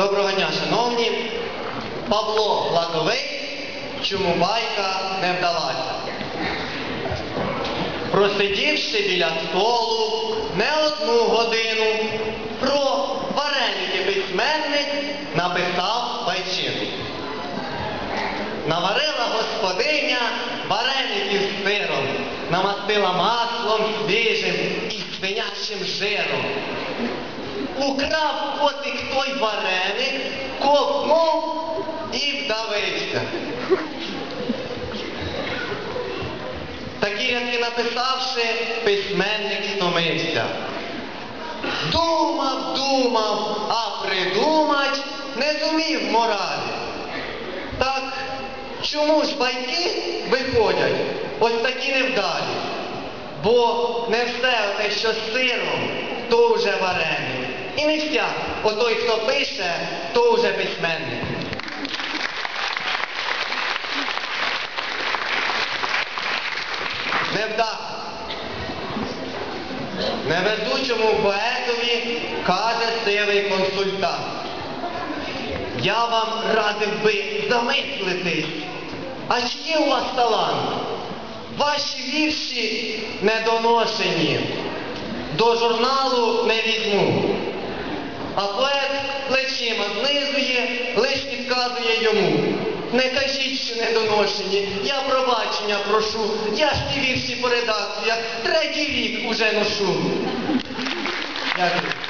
Доброго дня, шановні. Павло Лаковий, чому байка не вдалася. Просидівши біля столу не одну годину, про вареники письменник написав пайчину. Наварила господиня вареників з сиром, намастила маслом свіжим свинячим жиром. Украв котик той вареник, ковнув і вдавився. Такі рядки написавши, письменник стомився. Думав, думав, а придумать не зумів моралі. Так чому ж байки виходять ось такі невдалі? Бо не все те, що з сиром, то вже вареник. І не вся, отой, хто пише, то вже письменник. Невдаха. Невезучому поетові каже сивий консультант. Я вам радив би замислитись, а чи є у вас талант? Ваші вірші недоношені, до журналу не візьму. А поет плечима знизує, лиш підказує йому. Не кажіть, що недоношені, я пробачення прошу, я ж ті вірші по редакціях, третій рік уже ношу. Дякую.